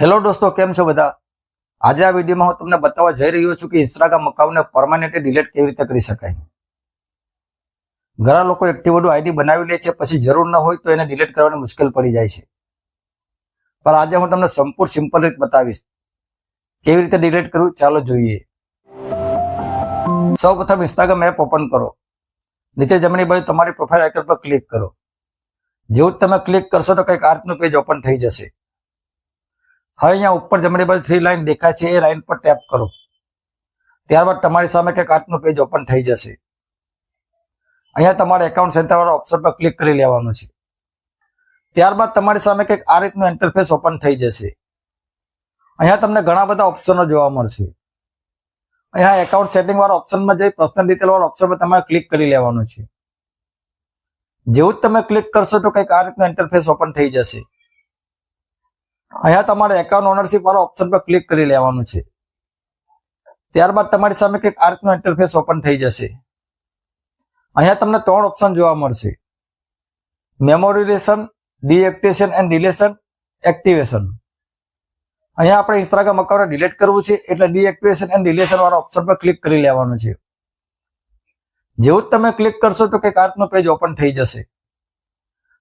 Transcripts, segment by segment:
Hello દોસ્તો, કેમ છો બધા? આજે આ વિડીયોમાં હું તમને બતાવવા જઈ રહ્યો છું કે ઇન્સ્ટાગ્રામ અકાઉન્ટને પરમાનન્ટલી ડિલીટ કેવી રીતે કરી શકાય? ઘણા લોકો એક્ટિવડું આઈડી બનાવી લે છે, પછી જરૂર ન હોય તો એને ડિલીટ કરવાની મુશ્કેલ પડી જાય છે. પણ આજે હું તમને સંપૂર્ણ સિમ્પલ રીત બતાવીશ. કેવી રીતે ડિલીટ કરવું? ચાલો જોઈએ. સૌ પ્રથમ ઇન્સ્ટાગ્રામ એપ ઓપન કરો. નીચે જમણી બાજુ તમારી પ્રોફાઇલ આઇકન પર ક્લિક કરો. જેવું તમે ક્લિક કરશો તો કંઈક આર્ટનું પેજ ઓપન થઈ જશે. હવે અહીંયા ઉપર જમણી બાજુ થ્રી લાઈન દેખાય છે, એ લાઈન પર ટેપ કરો. ત્યારબાદ તમારી સામે કંઈક કાર્ટનું પેજ ઓપન થઈ જશે. અહીંયા તમારે એકાઉન્ટ સેન્ટર વાળા ઓપ્શન પર ક્લિક કરી લેવાનું છે. ત્યારબાદ તમારી સામે કંઈક આ રીતનું ઇન્ટરફેસ ઓપન થઈ જશે. અહીંયા તમને ઘણા બધા ઓપ્શનો જોવા મળશે. અહીંયા એકાઉન્ટ સેટિંગ વાળા ઓપ્શનમાં જઈ પર્સનલ ડિટેલ વાળા ઓપ્શન પર તમારે ક્લિક કરી લેવાનું છે. જેવું જ તમે ક્લિક કરશો તો કંઈક આ રીતનું ઇન્ટરફેસ ઓપન થઈ જશે. અહીંયા તમારે એકાઉન્ટ ઓનરશિપ વાળા ઓપ્શન પર ક્લિક કરી લેવાનું છે. ત્યારબાદ તમારી સામે કંઈક આ રીતનું ઇન્ટરફેસ ઓપન થઈ જશે. અહીંયા તમને ત્રણ ઓપ્શન જોવા મળશે. મેમોરિલેશન ડીએક્ટિવેશન એન્ડ ડિલેશન એક્ટિવેશન અહીંયા આપણે ઇન્સ્ટાગ્રામ અકાઉન્ટ ડિલીટ કરવું છે, એટલે ડીએક્ટિવેશન એન્ડ ડિલેશન વાળા ઓપ્શન પર ક્લિક કરી લેવાનું છે. જેવું જ તમે ક્લિક કરશો તો કંઈક આર્ટનું પેજ ઓપન થઈ જશે.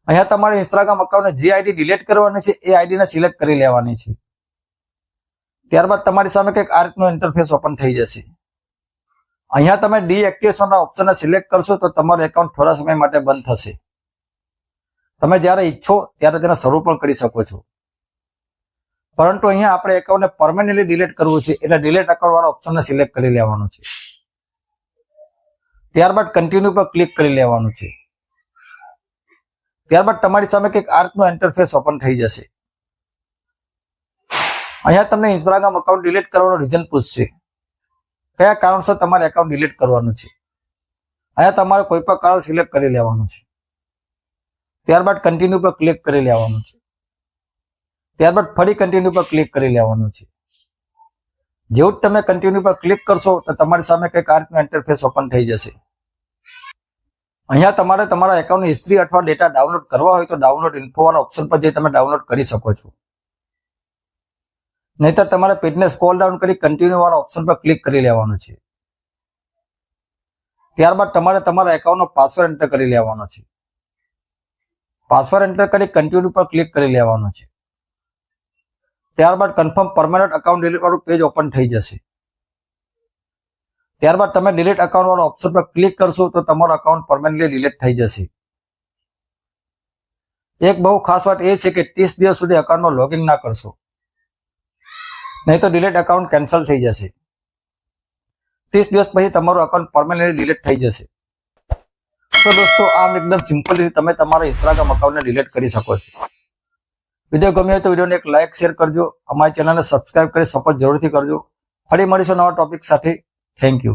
અહીંયા તમારે ઇન્સ્ટાગ્રામ અકાઉન્ટને જે આઈડી ડિલીટ કરવાની છે, એ આઈડીને સિલેક્ટ કરી લેવાની છે. ત્યારબાદ તમારી સામે કંઈક આ રીતનું ઇન્ટરફેસ ઓપન થઈ જશે. અહીંયા તમે ડીએક્ટિવેશનના ઓપ્શનને સિલેક્ટ કરશો તો તમારું એકાઉન્ટ થોડા સમય માટે બંધ થશે. તમે જ્યારે ઈચ્છો ત્યારે તેને શરૂ પણ કરી શકો છો. પરંતુ અહીંયા આપણે એકાઉન્ટને પરમેનન્ટલી ડિલીટ કરવું છે, એટલે ડિલીટ અકાઉન્ટવાળા ઓપ્શનને સિલેક્ટ કરી લેવાનું છે. ત્યારબાદ કન્ટિન્યુ પર ક્લિક કરી લેવાનું છે. ત્યારબાદ તમારી સામે કંઈક આર્કનું ઇન્ટરફેસ ઓપન થઈ જશે. અહીંયા તમને ઇન્સ્ટાગ્રામ અકાઉન્ટ ડિલીટ કરવાનો રીઝન પૂછશે. કયા કારણસર તમારે એકાઉન્ટ ડિલીટ કરવાનું છે? અહીંયા તમારે કોઈ પણ કારણ સિલેક્ટ કરી લેવાનું છે. ત્યારબાદ કન્ટિન્યુ પર ક્લિક કરી લેવાનું છે. ત્યારબાદ ફરી કન્ટિન્યુ પર ક્લિક કરી લેવાનું છે. જેવું જ તમે કન્ટિન્યુ પર ક્લિક કરશો તો તમારી સામે કંઈક આર્કનું ઇન્ટરફેસ ઓપન થઈ જશે. અહીંયા તમારે તમારા એકાઉન્ટની હિસ્ટ્રી અથવા ડેટા ડાઉનલોડ કરવા હોય તો ડાઉનલોડ ઇન્ફોવાળા ઓપ્શન પર જઈ તમે ડાઉનલોડ કરી શકો છો. નહીતર તમારે પેજને સ્કોલ ડાઉન કરી કન્ટિન્યુ વાળા ઓપ્શન પર ક્લિક કરી લેવાનું છે. ત્યારબાદ તમારે તમારા એકાઉન્ટનો પાસવર્ડ એન્ટર કરી લેવાનો છે. પાસવર્ડ એન્ટર કરી કન્ટિન્યુ પર ક્લિક કરી લેવાનો છે. ત્યારબાદ કન્ફર્મ પરમાનન્ટ અકાઉન્ટ ડિલીટ વાળું પેજ ઓપન થઈ જશે. ત્યારબાદ તમે ડિલીટ અકાઉન્ટ વાળો ઓપ્શન પર ક્લિક કરશો તો તમારું અકાઉન્ટ પરમેનન્ટલી ડિલીટ થઈ જશે. એક બહુ ખાસ વાત એ છે કે ત્રીસ દિવસ સુધી અકાઉન્ટમાં લોગિન ના કરશો. નહીં તો ડિલીટ અકાઉન્ટ કેન્સલ થઈ જશે. ત્રીસ દિવસ પછી તમારું અકાઉન્ટ પરમેનન્ટલી ડિલીટ થઈ જશે. તો દોસ્તો, આમ એકદમ સિમ્પલ રીતે તમે તમારા ઇન્સ્ટાગ્રામ અકાઉન્ટને ડિલીટ કરી શકો છો. વીડિયો ગમ્યો હોય તો વિડીયોને એક લાઇક શેર કરજો. અમારી ચેનલને સબસ્ક્રાઇબ કરી સપોર્ટ જરૂરથી કરજો. ફરી મળીશું નવા ટોપિક સાથે. Thank you